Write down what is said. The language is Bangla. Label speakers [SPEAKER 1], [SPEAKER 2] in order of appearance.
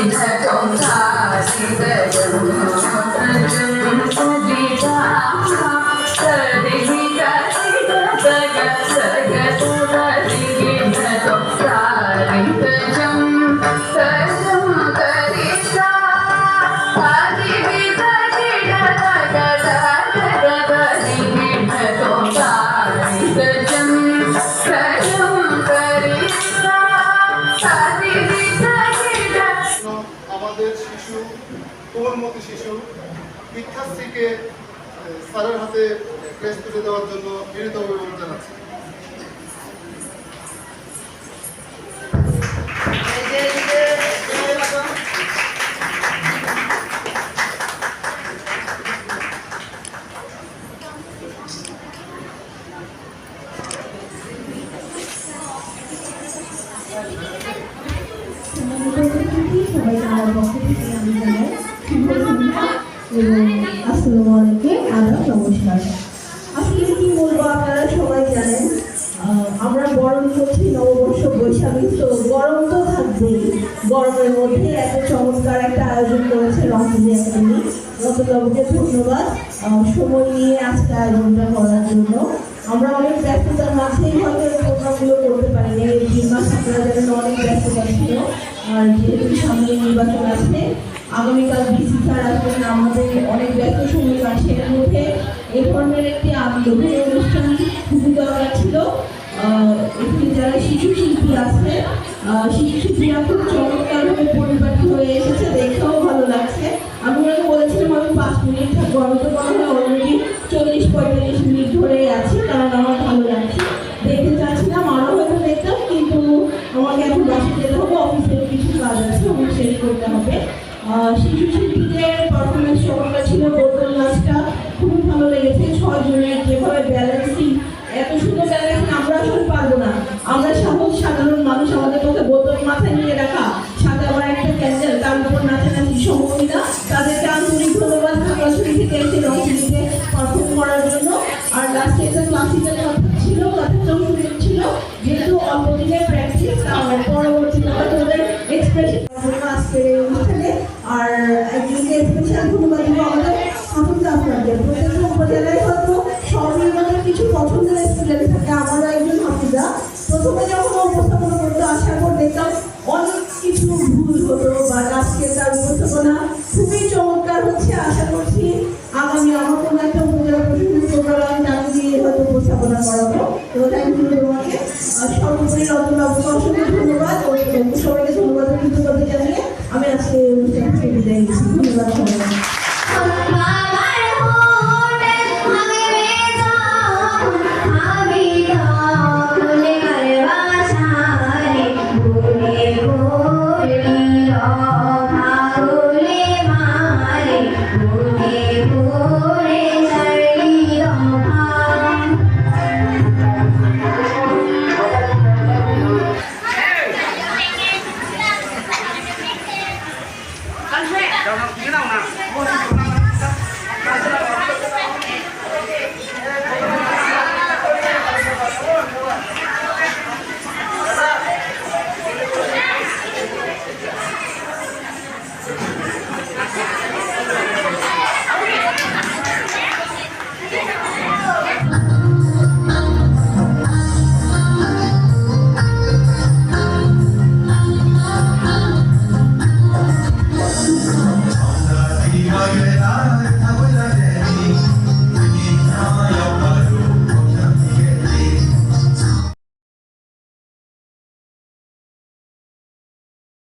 [SPEAKER 1] আমাদের শিশু শিক্ষার্থীকে স্যারের হাতে প্রেস তুলে দেওয়ার জন্য বিনীত অভিনন্দন জানাচ্ছি।
[SPEAKER 2] আমি জানাই এবং আসসালামু আলাইকুম আদাব নমস্কার। আসলে কি বলব আপনারা সবাই জানেন আমরা গরম করছি নববর্ষ বৈশাখী, তো গরম তো থাকবেই। গরমের মধ্যে এত চমৎকার একটা আয়োজন করেছে রংপুরি একাডেমি। রতনবাবুকে ধন্যবাদ সময় নিয়ে আজকে আয়োজনটা করার জন্য। আমরা অনেক ব্যস্ততার মাঝেই হয়তো প্রোগ্রামগুলো করতে পারিনি এই তিন মাস আপনারা জানেন অনেক ব্যস্ততা ছিল। আর যেহেতু সামনে নির্বাচন আছে আগামীকাল ডিসি স্যার আসবেন। আমাদের অনেক ব্যস্ত সময় আছে এর মধ্যে এই ধরনের একটি আন্দোলনের অনুষ্ঠান খুবই দরকার ছিল। এখানে যারা শিশু শিল্পী আছে শিশু শিল্পীরা খুব চমৎকারভাবে পরিপাটি হয়ে এসেছে। দেখেও ভালো লাগছে। আমি ওনাকে বলেছিলাম, আমি পাঁচ মিনিট থাকব তো শিশু শিল্পীদের পারফরমেন্স চমৎকার ছিল বোতল নাচটা খুবই ভালো লেগেছে। ছয় জনের যেভাবে ব্যালেন্সিং এত সুন্দর ব্যালেন্সিং আমরা আসলে পারব না। আমরা সাহস, সাধারণ মানুষ, আমাদের পক্ষে বোতল মাথায় নিয়ে রাখা সাথে আবার একটা ক্যান্ডেল তার উপর নাচানাচি সম্ভবই না তাদেরকে আন্তরিক ধন্যবাদ। খাগড়াছড়ি থেকে এসে রংপুরিতে পারফর্ম করার জন্য। আর লাস্টে একটা ক্লাসিক্যাল ছিল, কথাটাও সুন্দর ছিল। যেহেতু অল্প দিনের প্র্যাকটিস পরবর্তীতে হয়তো ওদের এক্সপ্রেশন আজকের আর একজনকে স্পেশাল ধন্যবাদ আমাদের হাফিজ আপনাদের প্রত্যেকটা উপজেলায় হয়তো সবই আমাদের কিছু পছন্দের স্টুডেন্ট থাকে, আমারও একজন হাফিজা প্রথমে যখন উপস্থাপনা করতে আসার পর দেখতাম অনেক কিছু ভুল হতো বা আজকে তার উপস্থাপনা খুবই চমৎকার হচ্ছে। আশা করছি আগামী আমার কোনো একটা উপজেলা প্রশাসনের প্রোগ্রাম আমি তাকে দিয়ে হয়তো উপস্থাপনা করাবো অসংখ্য ধন্যবাদ